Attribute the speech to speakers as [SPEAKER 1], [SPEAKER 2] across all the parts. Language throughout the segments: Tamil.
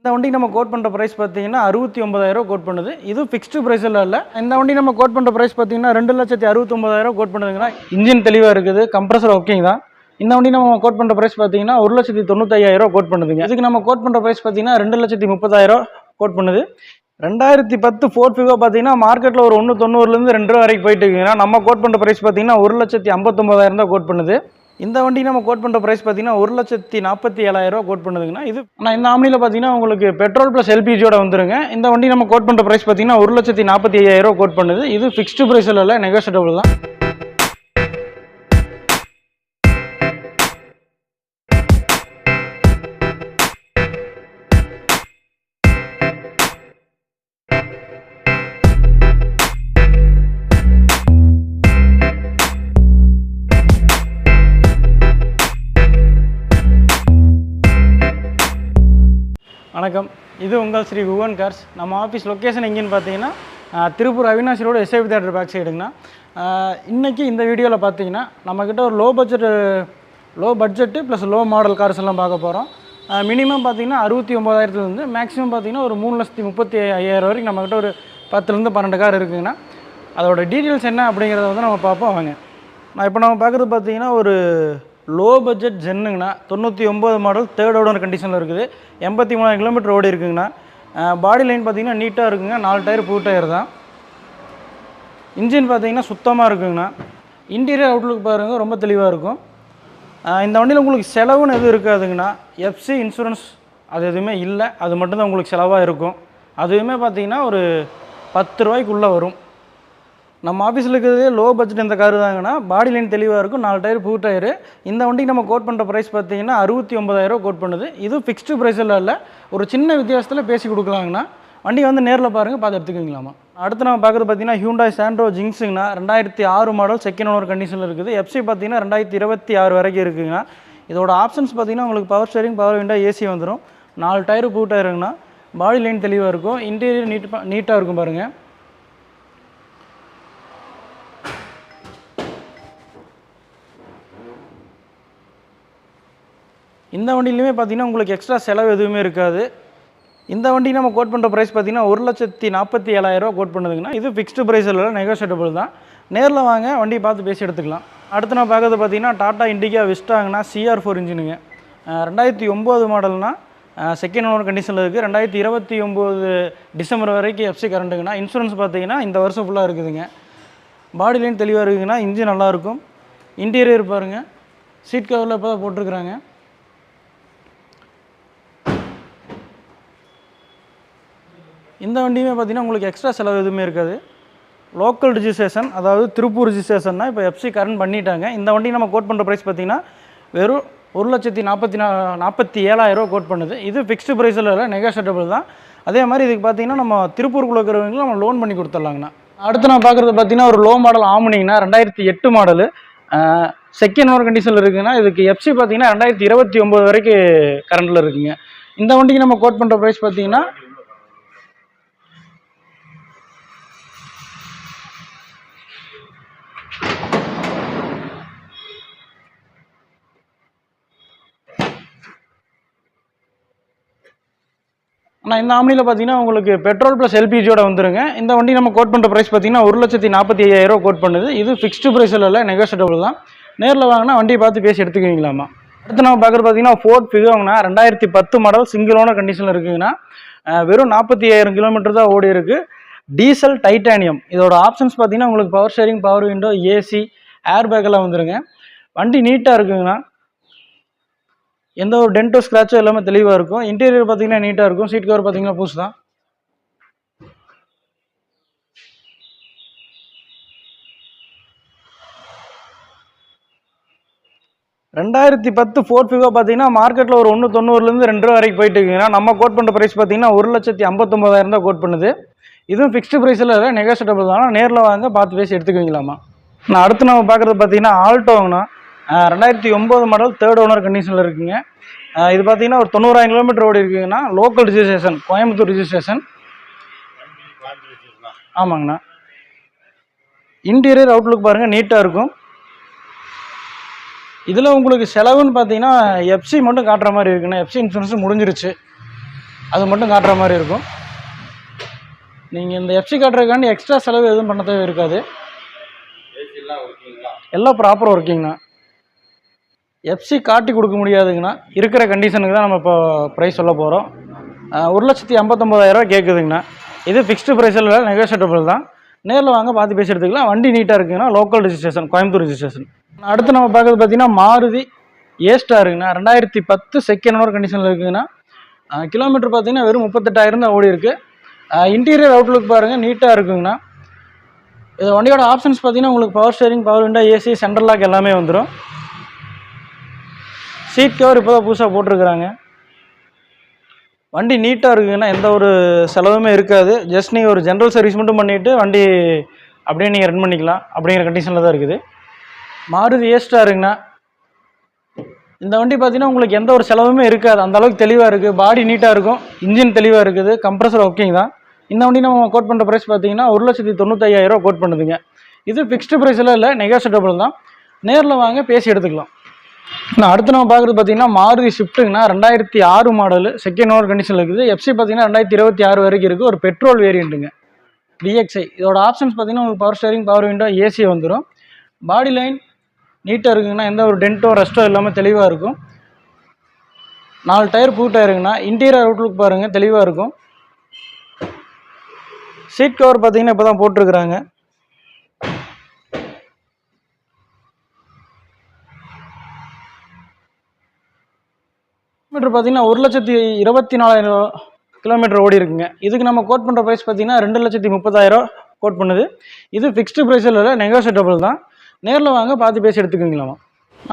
[SPEAKER 1] இந்த வண்டி நம்ம கோட் பண்ணுற ப்ரைஸ் பார்த்தீங்கன்னா அறுபத்தி ஒன்பதாயிரம் கோட் பண்ணுது. இது ஃபிக்ஸ்டு ப்ரைஸில் இல்லை. இந்த வண்டி நம்ம கோட் பண்ணுற ப்ரைஸ் பார்த்தீங்கன்னா ரெண்டு லட்சத்தி அறுபத்தொம்பதாயிரம் கோட் பண்ணுதுங்கன்னா இன்ஜின் தெளிவாக இருக்குது கம்ப்ரஸர் ஓகேங்க தான். இந்த வண்டி நம்ம கோட் பண்ணுற ப்ரைஸ் பார்த்தீங்கன்னா ஒரு லட்சத்தி தொண்ணூத்தையாயிரம் கோட் பண்ணுதுங்க. இதுக்கு நம்ம கோட் பண்ணுற ப்ரைஸ் பார்த்தீங்கன்னா ரெண்டு லட்சத்தி முப்பதாயிரம் கோட் பண்ணுது. ரெண்டாயிரத்தி பத்து ஃபோர்ட் ஃபிகோ பார்த்தீங்கன்னா மார்க்கெட்டில் ஒரு ஒன்று தொண்ணூறுலேருந்து ரெண்டு ரூபா வரைக்கும் போயிட்டு இருக்குங்கன்னா நம்ம கோட் பண்ணுற ப்ரைஸ் பார்த்தீங்கன்னா ஒரு லட்சத்தி ஐம்பத்தொம்பதாயிரம் தான் கோட் பண்ணுது. இந்த வண்டி நம்ம கோட் பண்ணுற ப்ரைஸ் பார்த்தீங்கன்னா ஒரு லட்சத்தி நாற்பத்தி ஏழாயிரரூவா கோட் பண்ணுதுங்கன்னா இது ஆனால் இந்த ஆம்னியில் பார்த்தீங்கன்னா உங்களுக்கு பெட்ரோல் ப்ளஸ் எல்பிஜியோட வந்துருங்க. இந்த வண்டி நம்ம கோட் பண்ணுற ப்ரைஸ் பார்த்தீங்கன்னா ஒரு லட்சத்தி நாற்பத்தி ஐயாயிரரூவா கோட் பண்ணுது. இது ஃபிக்ஸ்டு ப்ரைஸில் இல்லை நெகோசியபிள் தான். இது உங்கள் ஸ்ரீ குவன் கார்ஸ் நம்ம ஆஃபீஸ் லொக்கேஷன் எங்கேன்னு பார்த்தீங்கன்னா Tiruppur Avinashi road SIP theatre back சைடுங்கண்ணா இன்றைக்கி இந்த வீடியோவில் பார்த்தீங்கன்னா நம்மக்கிட்ட ஒரு low budget low budget plus low model cars எல்லாம் பார்க்க போகிறோம் மினிமம் பார்த்தீங்கன்னா அறுபத்தி ஒம்பதாயிரத்துலேருந்து மேக்ஸிமம் பார்த்தீங்கன்னா ஒரு மூணு லட்சத்தி முப்பத்தி ஐயாயிரம் வரைக்கும் நம்மக்கிட்ட ஒரு பத்துலேருந்து பன்னெண்டு கார் இருக்குங்கண்ணா. அதோட டீட்டெயில்ஸ் என்ன அப்படிங்கிறத வந்து நம்ம பார்ப்போம் வாங்க. நான் இப்போ நம்ம பார்க்குறது பார்த்தீங்கன்னா ஒரு லோ பட்ஜெட் ஜென்னுங்கண்ணா தொண்ணூற்றி ஒம்பது மாடல் தேர்ட் ஓடர் கண்டிஷனில் இருக்குது. எண்பத்தி மூணாயிரம் கிலோமீட்டர் ஓடி இருக்குங்கண்ணா. பாடி லைன் பார்த்திங்கன்னா நீட்டாக இருக்குங்க. நாலு டயர் பூ டயர் தான். இன்ஜின் பார்த்தீங்கன்னா சுத்தமாக இருக்குங்கண்ணா. இன்டீரியர் அவுட்லுக் பாருங்கள் ரொம்ப தெளிவாக இருக்கும். இந்த வண்டியில் உங்களுக்கு செலவுன்னு எதுவும் இருக்காதுங்கண்ணா. எஃப்சி இன்சூரன்ஸ் அது எதுவுமே இல்லை. அது மட்டும்தான் உங்களுக்கு செலவாக இருக்கும். அதுவுமே பார்த்தீங்கன்னா ஒரு பத்து ரூபாய்க்குள்ளே வரும். நம்ம ஆஃபீஸில் இருக்கிறதே லோ பட்ஜெட் இந்த காரு தாங்கன்னா பாடி லைன் தெளிவாக இருக்கும். நாலு டயர் புது டயரு இந்த வண்டிக்கு நம்ம கோட் பண்ணுற ப்ரைஸ் பார்த்தீங்கன்னா அறுபத்தி ஒம்பதாயிரரூவா கோட் பண்ணுது. இது ஃபிக்ஸ்டு ப்ரைஸில் இல்லை. ஒரு சின்ன வித்தியாசத்தில் பேசி கொடுக்கலாங்கண்ணா. வண்டி வந்து நேரில் பாருங்கள் பார்த்து எடுத்துக்கிங்களாமா. அடுத்து நம்ம பார்க்குறது பார்த்தீங்கன்னா ஹியூண்டாய் சாண்ட்ரோ ஜிங்ஸுங்கண்ணா ரெண்டாயிரத்தி ஆறு மாடல் செகண்ட் ஓனர் கண்டிஷனில் இருக்குது. எஃப்சி பார்த்தீங்கன்னா ரெண்டாயிரத்தி இருபத்தி ஆறு வரைக்கும் இருக்குங்கண்ணா. இதோட ஆப்ஷன்ஸ் பார்த்தீங்கன்னா உங்களுக்கு power steering power window AC வந்துடும் நாலு டயர் புது டயருங்கண்ணா பாடி லைன் தெளிவாக இருக்கும். இன்டீரியர் நீட் நீட்டாக இருக்கும் பாருங்கள் இந்த வண்டியிலுமே பார்த்தீங்கன்னா உங்களுக்கு எக்ஸ்ட்ரா செலவு எதுவுமே இருக்காது. இந்த வண்டி நம்ம கோட் பண்ணுற ப்ரைஸ் பார்த்தீங்கன்னா ஒரு லட்சத்தி நாற்பத்தி ஏழாயிரரூவா கோட் பண்ணுதுங்கன்னா இது ஃபிக்ஸ்டு ப்ரைஸ் இல்லை நெகோஷியபிள் தான். நேரில் வாங்க வண்டியை பார்த்து பேசி எடுத்துக்கலாம். அடுத்து நான் பார்க்கறது பார்த்தீங்கன்னா டாடா இண்டிகா விஸ்டாங்கன்னா சிஆர் ஃபோர் இன்ஜினுங்க. ரெண்டாயிரத்தி ஒம்பது மாடல்னா செகண்ட் ஓனர் கண்டிஷனில் இருக்குது ரெண்டாயிரத்தி இருபத்தி ஒம்பது டிசம்பர் வரைக்கும் எஃப்சி கரண்ட்டுங்கண்ணா இன்சூரன்ஸ் பார்த்தீங்கன்னா இந்த வருஷம் ஃபுல்லாக இருக்குதுங்க. பாடி லைன் தெளிவாக இருக்குதுங்கன்னா இன்ஜின் நல்லாயிருக்கும் இன்டீரியர் பாருங்கள் சீட் கவரில் இப்போ தான் போட்டிருக்கிறாங்க. இந்த வண்டியுமே பார்த்தீங்கன்னா உங்களுக்கு எக்ஸ்ட்ரா செலவு எதுவுமே இருக்காது. லோக்கல் ரிஜிஸ்ட்ரேஷன் அதாவது திருப்பூர் ரிஜிஸ்ட்ரேஷன்னா இப்போ எஃப்சி கரண்ட் பண்ணிட்டாங்க. இந்த வண்டி நம்ம கோட் பண்ணுற ப்ரைஸ் பார்த்தீங்கன்னா வெறும் ஒரு லட்சத்தி நாற்பத்தி நா நாற்பத்தி ஏழாயிரரூவா கோட் பண்ணுது. இது ஃபிக்ஸ்டு ப்ரைஸில் இல்லை நெகோஷியபிள் தான். அதே மாதிரி இதுக்கு பார்த்தீங்கன்னா நம்ம திருப்பூருக்குள்ள இருக்கிறவங்களும் நம்ம லோன் பண்ணி கொடுத்துட்லாங்கண்ணா. அடுத்து நான் பார்க்குறது பார்த்தீங்கன்னா ஒரு லோ மாடல் ஆமுனிங்கன்னா ரெண்டாயிரத்தி எட்டு மாடலு செகண்ட் ஓனர் கண்டிஷனில் இருக்குதுன்னா இதுக்கு எஃப்சி பார்த்தீங்கன்னா ரெண்டாயிரத்தி இருபத்தி ஒம்பது வரைக்கும் கரண்டில் இருக்குங்க. இந்த வண்டிக்கு நம்ம கோட் பண்ணுற ப்ரைஸ் பார்த்தீங்கன்னா ஆனால் இந்த ஆம்னியில் பார்த்தீங்கன்னா உங்களுக்கு பெட்ரோல் ப்ளஸ் எல்பிஜியோட வந்துருங்க. இந்த வண்டி நம்ம கோட் பண்ணுற ப்ரைஸ் பார்த்தீங்கன்னா ஒரு லட்சத்தி நாற்பத்தி ஐயாயிரம் கோட் பண்ணுது. இது ஃபிக்ஸ்டு ப்ரைஸில் இல்லை நெகோஷியபிள் தான். நேரில் வாங்கினா வண்டியை பார்த்து பேசி எடுத்துக்குவீங்களாமா? அடுத்து நம்ம பார்க்குறது பார்த்தீங்கன்னா ஃபோர்ட் ஃபிகோங்கண்ணா ரெண்டாயிரத்தி பத்து மாடல் சிங்கிளான கண்டிஷனில் இருக்குங்கண்ணா வெறும் நாற்பத்தி ஐயாயிரம் கிலோமீட்டர் தான் ஓடி இருக்குது டீசல் டைட்டானியம் இதோட ஆப்ஷன்ஸ் பார்த்தீங்கன்னா உங்களுக்கு power steering power window AC air பேக்கெல்லாம் வந்துருங்க. வண்டி நீட்டாக இருக்குங்கண்ணா எந்த ஒரு டென்ட்டோ ஸ்க்ராச்சோ எல்லாமே தெளிவாக இருக்கும். இன்டீரியர் பார்த்தீங்கன்னா நீட்டாக இருக்கும். சீட் கவர் பார்த்தீங்கன்னா பூசு தான். ரெண்டாயிரத்தி பத்து ஃபோர்ட் ஃபிகோ பார்த்தீங்கன்னா மார்க்கெட்டில் ஒரு ஒன்று தொண்ணூறுலேருந்து ரெண்டு ரூபா வரைக்கும் போயிட்டு இருக்குங்கன்னா நம்ம கோட் பண்ணுற ப்ரைஸ் பார்த்தீங்கன்னா ஒரு லட்சத்தி ஐம்பத்தொம்பதாயிரம் தான் கோட் பண்ணுது. இதுவும் ஃபிக்ஸ்டு ப்ரைஸில் இல்லை தான். நேரில் வாங்க பார்த்து பேசி எடுத்துக்குவீங்களாமா நான் அடுத்து நம்ம பார்க்குறது பார்த்தீங்கன்னா ஆல்டோங்கண்ணா ரெண்டாயிரத்தி ஒம்பது மாடல் தேர்ட் ஓனர் கண்டிஷனில் இருக்குங்க. இது பார்த்தீங்கன்னா ஒரு தொண்ணூறாயிரம் கிலோமீட்டர் ஓடி இருக்குங்கன்னா லோக்கல் ரிஜிஸ்ட்ரேஷன் கோயம்புத்தூர் ரிஜிஸ்ட்ரேஷன் ஆமாங்கண்ணா. இன்டீரியர் அவுட்லுக் பாருங்கள் நீட்டாக இருக்கும். இதில் உங்களுக்கு செலவுன்னு பார்த்தீங்கன்னா எஃப்சி மட்டும் காட்டுற மாதிரி இருக்குண்ணா. எஃப்சி இன்சூரன்ஸ் முடிஞ்சிருச்சு. அது மட்டும் காட்டுற மாதிரி இருக்கும். நீங்கள் இந்த எஃப்சி காட்டுறதுக்காண்டி எக்ஸ்ட்ரா செலவு எதுவும் பண்ண தேவை இருக்காது எல்லாம் ப்ராப்பர் ஒர்க்கிங்ண்ணா எஃப்சி காட்டி கொடுக்க முடியாதுங்கண்ணா. இருக்கிற கண்டிஷனுக்கு தான் நம்ம இப்போ ப்ரைஸ் சொல்ல போகிறோம் ஒரு லட்சத்தி ஐம்பத்தொம்பதாயிரரூவா கேட்குதுங்கண்ணா இது ஃபிக்ஸ்டு ப்ரைஸில் வேறு நெகோஷியபிள் தான். நேரில் வாங்க பார்த்து பேசி எடுத்துக்கலாம். வண்டி நீட்டாக இருக்குங்கண்ணா. லோக்கல் ரிஜிஸ்ட்ரேஷன் கோயம்புத்தூர் ரிஜிஸ்ட்ரேஷன் அடுத்து நம்ம பார்க்குறது பார்த்தீங்கன்னா மாருதி ஏஸ்டாக இருக்குங்கண்ணா ரெண்டாயிரத்தி பத்து செகண்ட் ஓனர் கண்டிஷனில் இருக்குதுங்கண்ணா கிலோமீட்டர் பார்த்தீங்கன்னா வெறும் முப்பத்தெட்டாயிரம் தான் ஓடி இருக்குது இன்டீரியர் அவுட்லுக் பாருங்கள் நீட்டாக இருக்குங்கண்ணா. இது வண்டியோட ஆப்ஷன்ஸ் பார்த்தீங்கன்னா உங்களுக்கு power steering power window AC central lock எல்லாமே வந்துடும் சீட் கவர் இப்போ தான் புதுசாக போட்டிருக்கிறாங்க. வண்டி நீட்டாக இருக்குங்கன்னா எந்த ஒரு செலவுமே இருக்காது. ஜஸ்ட் நீங்கள் ஒரு ஜென்ரல் சர்வீஸ் மட்டும் பண்ணிவிட்டு வண்டி அப்படியே நீங்கள் ரன் பண்ணிக்கலாம் அப்படிங்கிற கண்டிஷனில் தான் இருக்குது. மாருதி ஏஸ்டாக இருக்குங்கண்ணா இந்த வண்டி பார்த்தீங்கன்னா உங்களுக்கு எந்த ஒரு செலவுமே இருக்காது. அந்த அளவுக்கு தெளிவாக இருக்குது பாடி நீட்டாக இருக்கும். இன்ஜின் தெளிவாக இருக்குது. கம்ப்ரஸர் ஒர்க்கிங் தான். இந்த வண்டி நம்ம கோட் பண்ணுற ப்ரைஸ் பார்த்தீங்கன்னா ஒரு லட்சத்தி தொண்ணூத்தையாயிரம் கோட் பண்ணுதுங்க. இது ஃபிக்ஸ்டு ப்ரைஸில் இல்லை நெகோசியபிள் தான். நேரில் வாங்க பேசி எடுத்துக்கலாம். நான் அடுத்து நம்ம பார்க்குறது பார்த்தீங்கன்னா மாருதி ஷிஃப்ட்டுங்கண்ணா ரெண்டாயிரத்தி ஆறு மாடலு செகண்ட் ஓவர் கண்டிஷனில் இருக்குது. எஃப்சி பார்த்தீங்கன்னா ரெண்டாயிரத்தி இருபத்தி ஆறு வரைக்கும் இருக்குது. ஒரு பெட்ரோல் வேரியண்ட்டுங்க விஎக்ஸ்ஐ இதோட ஆப்ஷன்ஸ் பார்த்தீங்கன்னா உங்களுக்கு power steering power window AC வந்துடும் பாடி லைன் நீட்டாக இருக்குங்கண்ணா. எந்த ஒரு டென்ட்டோ ரெஸ்ட்டோ இல்லாமல் தெளிவாக இருக்கும். நாலு டயர் புது டயருங்கன்னா இன்டீரியர் அவுட்லுக் பாருங்கள் தெளிவாக இருக்கும். சீட் கவர் பார்த்தீங்கன்னா இப்போ தான் போட்டிருக்கிறாங்க. கிலோமீட்டர் பார்த்தீங்கன்னா ஒரு லட்சத்தி இருபத்தி நாலாயிரம் கிலோமீட்டர் ஓடி இருக்குங்க. இதுக்கு நம்ம கோட் பண்ணுற ப்ரைஸ் பார்த்தீங்கன்னா ரெண்டு லட்சத்தி முப்பதாயிரம் கோட் பண்ணுது. இது ஃபிக்ஸ்டு ப்ரைஸில் இல்லை நெகோசியபிள் தான். நேரில் வாங்க பார்த்து பேசி எடுத்துக்கிங்களாமா.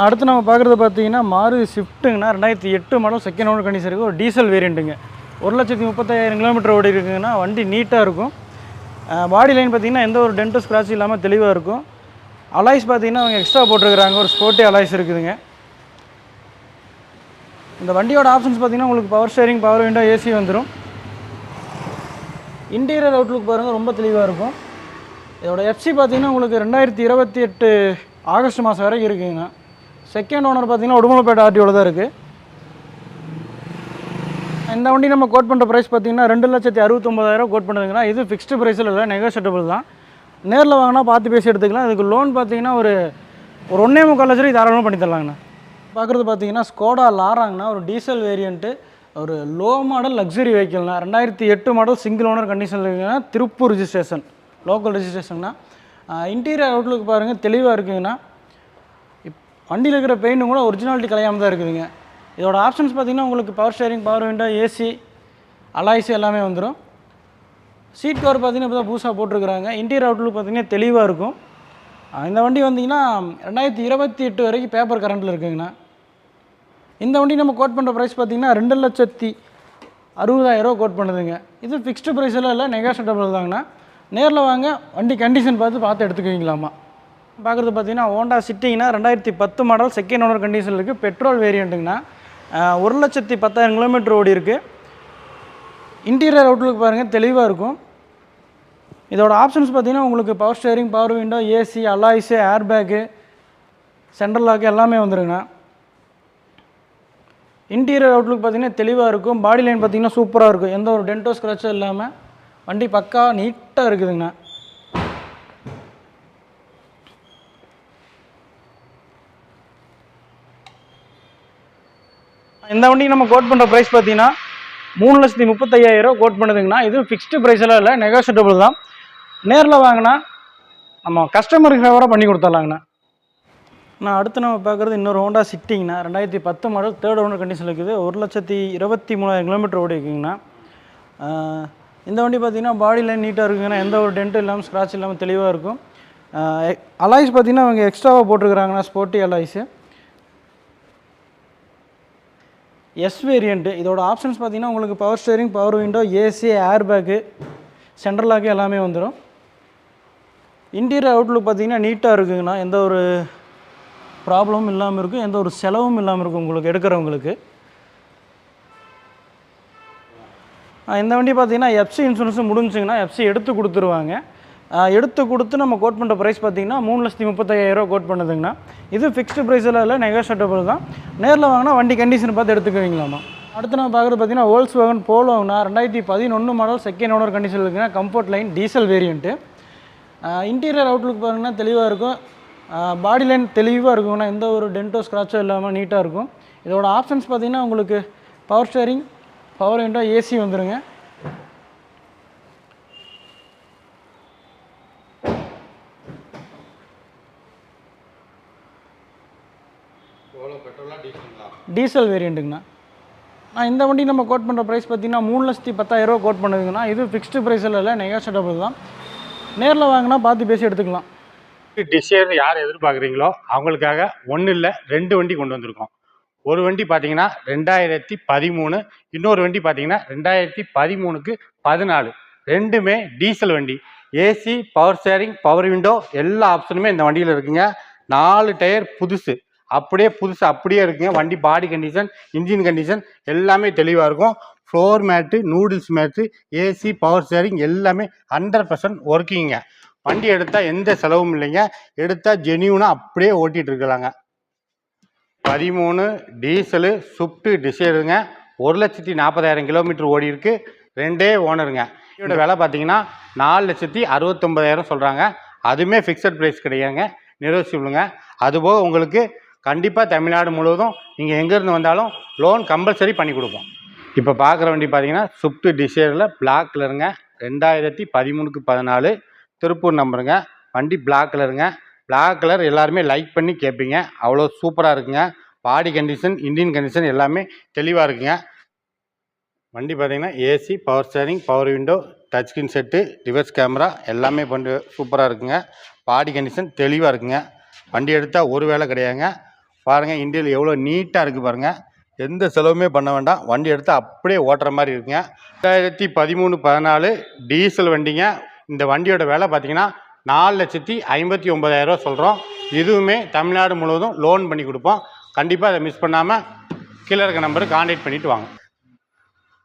[SPEAKER 1] அடுத்து நம்ம பார்க்குறது பார்த்தீங்கன்னா மாறு ஷிஃப்ட்டுங்கன்னா ரெண்டாயிரத்தி எட்டு மாடல் செகண்ட் ஓனர் கண்டிஷன் இருக்குது ஒரு டீசல் வேரியண்ட்டுங்க ஒரு லட்சத்தி முப்பத்தாயிரம் கிலோமீட்டர் ஓடி இருக்குங்கன்னா வண்டி நீட்டாக இருக்கும். பாடி லைன் பார்த்தீங்கன்னா எந்த ஒரு டென்ட்டு ஸ்க்ராச்சும் இல்லாமல் தெளிவாக இருக்கும். அலாய்ஸ் பார்த்தீங்கன்னா அவங்க எக்ஸ்ட்ரா போட்டிருக்கிறாங்க. ஒரு ஸ்போர்ட்டி அலாய்ஸ் இருக்குதுங்க. இந்த வண்டியோட ஆப்ஷன்ஸ் பார்த்தீங்கன்னா உங்களுக்கு power steering power window AC வந்துடும் இன்டீரியர் அவுட்லுக் பாருங்கள் ரொம்ப தெளிவாக இருக்கும். இதோட எஃப்சி பார்த்தீங்கன்னா உங்களுக்கு ரெண்டாயிரத்தி இருபத்தி எட்டு ஆகஸ்ட் மாதம் வரைக்கும் இருக்குதுங்க செகண்ட் ஓனர் பார்த்தீங்கன்னா உடுமலைப்பேட்டை ஆர்டியோட தான் இருக்குது இந்த வண்டி நம்ம கோட் பண்ணுற ப்ரைஸ் பார்த்தீங்கன்னா ரெண்டு லட்சத்தி அறுபத்தொம்பதாயிரம் கோட் பண்ணுதுங்கன்னா இது ஃபிக்ஸ்டு ப்ரைஸில் இல்லை நெகோசியபிள் தான். நேரில் வாங்கினா பார்த்து பேசி எடுத்துக்கலாம். இதுக்கு லோன் பார்த்தீங்கன்னா ஒரு ஒரு ஒன்றே முக்கால் லட்சம் தாராளமாக பண்ணி தரலாங்கண்ணா. பார்க்குறது பார்த்தீங்கன்னா ஸ்கோடா லாராங்கண்ணா ஒரு டீசல் வேரியண்ட்டு ஒரு லோ மாடல் லக்ஸரி வெஹிக்கிள்னா ரெண்டாயிரத்தி எட்டு மாடல் சிங்கிள் ஓனர் கண்டிஷனில் இருக்குங்கன்னா திருப்பூர் ரிஜிஸ்ட்ரேஷன் லோக்கல் ரிஜிஸ்ட்ரேஷன்னா இன்டீரியர் அவுட்லுக் பாருங்கள் தெளிவாக இருக்குங்கண்ணா இப் வண்டியில் இருக்கிற பெயிண்ட்டும் கூட ஒரிஜினாலிட்டி கலையாமல் தான் இருக்குதுங்க. இதோட ஆப்ஷன்ஸ் பார்த்தீங்கன்னா உங்களுக்கு power steering power window AC alloys எல்லாமே வந்துடும் சீட் கவர் பார்த்தீங்கன்னா இப்போ தான் புதுசாக போட்டிருக்கிறாங்க. இன்டீரியர் அவுட்லுக் பார்த்தீங்கன்னா தெளிவாக இருக்கும். இந்த வண்டி வந்தீங்கன்னா ரெண்டாயிரத்தி இருபத்தி எட்டு வரைக்கும் பேப்பர் கரண்ட்டில் இருக்குங்கண்ணா. இந்த வண்டி நம்ம கோட் பண்ணுற ப்ரைஸ் பார்த்தீங்கன்னா ரெண்டு லட்சத்தி அறுபதாயிரம் கோட் பண்ணுதுங்க. இது ஃபிக்ஸ்டு ப்ரைஸ் எல்லாம் இல்லை நெகோஷியபிள் தாங்கண்ணா. நேரில் வாங்க வண்டி கண்டிஷன் பார்த்து பார்த்து எடுத்துக்குவீங்களாமா பார்க்குறது பார்த்தீங்கன்னா ஹோண்டா சிட்டிங்கன்னா ரெண்டாயிரத்தி பத்து மாடல் செகண்ட் ஓனர் கண்டிஷனில் இருக்குது பெட்ரோல் வேரியண்ட்டுங்கண்ணா ஒரு லட்சத்தி பத்தாயிரம் கிலோமீட்டர் ஓடி இருக்குது இன்டீரியர் அவுட்லுக்கு பாருங்கள் தெளிவாக இருக்கும். இதோட ஆப்ஷன்ஸ் பார்த்தீங்கன்னா உங்களுக்கு power steering power window AC alloys air bag central lock எல்லாமே வந்துருங்கண்ணா. இன்டீரியர் அவுட்லுக் பார்த்தீங்கன்னா தெளிவாக இருக்கும். பாடி லைன் பார்த்தீங்கன்னா சூப்பராக இருக்கும். எந்த ஒரு டென்டோ ஸ்க்ராச்சும் இல்லாமல் வண்டி பக்கா நீட்டாக இருக்குதுங்கண்ணா. இந்த வண்டிக்கு நம்ம கோட் பண்ணுற ப்ரைஸ் பார்த்தீங்கன்னா மூணு லட்சத்தி முப்பத்தையாயிரம் கோட் பண்ணுதுங்கண்ணா. இது ஃபிக்ஸ்டு ப்ரைஸ் எல்லாம் இல்லை நெகோஷியபிள் தான். நேரில் வாங்கினா நம்ம கஸ்டமருக்கு ஃபேவராக பண்ணி கொடுத்துர்லாங்கண்ணா நான் அடுத்து நம்ம பார்க்குறது இன்னொரு ஹோண்டா சிட்டிங்கண்ணா ரெண்டாயிரத்தி பத்து மாடல் தேர்ட் ஓனர் கண்டிஷன் இருக்குது. ஒரு லட்சத்தி இருபத்தி மூணாயிரம் கிலோமீட்டர் ஓடி இருக்குங்கண்ணா. இந்த வண்டி பார்த்தீங்கன்னா பாடி லைன் நீட்டாக இருக்குங்கண்ணா. எந்த ஒரு டென்ட்டும் இல்லாமல் ஸ்க்ராட்ச் இல்லாமல் தெளிவாக இருக்கும். அலாய்ஸ் பார்த்தீங்கன்னா அவங்க எக்ஸ்ட்ராவாக போட்டிருக்கிறாங்கண்ணா ஸ்போர்ட்டி அலாய்ஸு எஸ் வேரியண்ட்டு இதோட ஆப்ஷன்ஸ் பார்த்தீங்கன்னா உங்களுக்கு power steering power window AC air bag central lock எல்லாமே வந்துடும் இன்டீரியர் அவுட்லுக் பார்த்தீங்கன்னா நீட்டாக இருக்குங்கண்ணா. எந்த ஒரு ப்ராப்ளமும் இல்லாமல் இருக்கும் எந்த ஒரு செலவும் இல்லாமல் இருக்கும் உங்களுக்கு எடுக்கிறவங்களுக்கு. இந்த வண்டி பார்த்தீங்கன்னா எஃப்சி இன்சூரன்ஸும் முடிஞ்சுங்கன்னா எஃப்சி எடுத்து கொடுத்துருவாங்க. எடுத்து கொடுத்து நம்ம கோட் பண்ணுற ப்ரைஸ் பார்த்தீங்கன்னா மூணு லட்சத்தி முப்பத்தையாயிரரூவா கோட் பண்ணுதுங்கண்ணா இது ஃபிக்ஸ்டு ப்ரைஸில் இல்லை நெகோஷியபிள் தான். நேரில் வாங்கினா வண்டி கண்டிஷன் பார்த்து எடுத்துக்குவீங்களாமா? அடுத்து நம்ம பார்க்குறது பார்த்தீங்கன்னா ஓல்ஸ் வேகன் போலோங்கண்ணா ரெண்டாயிரத்தி பதினொன்று மாடல் செகண்ட் ஓனர் கண்டிஷன் இருக்குங்க comfort line diesel variant interior outlook பாருங்கன்னா தெளிவாக இருக்கும். பாடி லைன் தெளிவாக இருக்கும்னா எந்த ஒரு டென்ட்டோ ஸ்க்ராச்சோ இல்லாமல் நீட்டாக இருக்கும். இதோட ஆப்ஷன்ஸ் பார்த்தீங்கன்னா உங்களுக்கு power steering power window AC
[SPEAKER 2] வந்துடுங்க
[SPEAKER 1] டீசல் வேரியண்ட்டுங்கண்ணா நான் இந்த வண்டி நம்ம கோட் பண்ணுற ப்ரைஸ் பார்த்தீங்கன்னா மூணு லட்சத்தி பத்தாயிரரூவா கோட் பண்ணுதுங்கண்ணா. இது ஃபிக்ஸ்டு ப்ரைஸில் இல்லை நெகோஷியபிள் தான். நேரில் வாங்கினா பார்த்து பேசி எடுத்துக்கலாம்.
[SPEAKER 3] டிசைர் யார் எதிர்பார்க்குறீங்களோ அவங்களுக்காக ஒன்றும் இல்லை ரெண்டு வண்டி கொண்டு வந்திருக்கோம். ஒரு வண்டி பார்த்தீங்கன்னா ரெண்டாயிரத்தி பதிமூணு இன்னொரு வண்டி பார்த்தீங்கன்னா ரெண்டாயிரத்தி பதிமூணுக்கு பதினாலு. ரெண்டுமே டீசல் வண்டி. AC power steering power window எல்லா ஆப்ஷனுமே இந்த வண்டியில் இருக்குங்க. நாலு டயர் புதுசு. அப்படியே புதுசு அப்படியே இருக்குங்க. வண்டி பாடி கண்டிஷன் இன்ஜின் கண்டிஷன் எல்லாமே தெளிவாக இருக்கும். Floor mat noodles mat AC power steering எல்லாமே ஹண்ட்ரட் பர்சன்ட் ஒர்க்கிங்க வண்டி எடுத்தால் எந்த செலவும் இல்லைங்க. எடுத்தால் ஜெனியூனாக அப்படியே ஓட்டிகிட்டு இருக்கலாங்க. பதிமூணு டீசலு ஸ்விஃப்ட்டு டிசைருங்க ஒரு லட்சத்தி நாற்பதாயிரம் கிலோமீட்டர் ஓடி இருக்கு. ரெண்டே ஓனருங்க. இதோட விலை பார்த்தீங்கன்னா நாலு லட்சத்தி அறுபத்தொம்பதாயிரம் சொல்கிறாங்க அதுவுமே ஃபிக்ஸட் ப்ரைஸ் கிடையாதுங்க. நிரோசிபிளுங்க அதுபோக உங்களுக்கு கண்டிப்பாக தமிழ்நாடு முழுவதும் நீங்கள் எங்கேருந்து வந்தாலும் லோன் கம்பல்சரி பண்ணி கொடுப்போம். இப்போ பார்க்குற வண்டி பார்த்தீங்கன்னா ஸ்விஃப்ட் டிசைரில் பிளாக் கலருங்க ரெண்டாயிரத்தி பதிமூணுக்கு பதினாலு திருப்பூர் நம்பருங்க வண்டி பிளாக் கலருங்க பிளாக் கலர் எல்லாருமே லைக் பண்ணி கேட்பீங்க அவ்வளோ சூப்பராக இருக்குங்க. பாடி கண்டிஷன் இன்ஜின் கண்டிஷன் எல்லாமே தெளிவாக இருக்குங்க. வண்டி பார்த்தீங்கன்னா AC power steering power window touch screen set reverse camera எல்லாமே பண்ணி சூப்பராக இருக்குங்க. பாடி கண்டிஷன் தெளிவாக இருக்குங்க. வண்டி எடுத்தால் ஒரு வேலை கிடையாதுங்க. பாருங்கள் இந்தியாவில் எவ்வளோ நீட்டாக இருக்குது பாருங்கள் எந்த செலவுமே பண்ண வேண்டாம். வண்டி எடுத்து அப்படியே ஓட்டுற மாதிரி இருக்குங்க. ரெண்டாயிரத்தி பதிமூணு பதினாலு டீசல் வண்டிங்க. இந்த வண்டியோட விலை பார்த்தீங்கன்னா நாலு லட்சத்தி ஐம்பத்தி ஒம்பதாயிரரூவா சொல்கிறோம் இதுவுமே தமிழ்நாடு முழுவதும் லோன் பண்ணி கொடுப்போம். கண்டிப்பாக அதை மிஸ் பண்ணாமல் கீழே இருக்க நம்பருக்கு கான்டாக்ட் பண்ணிவிட்டு வாங்க.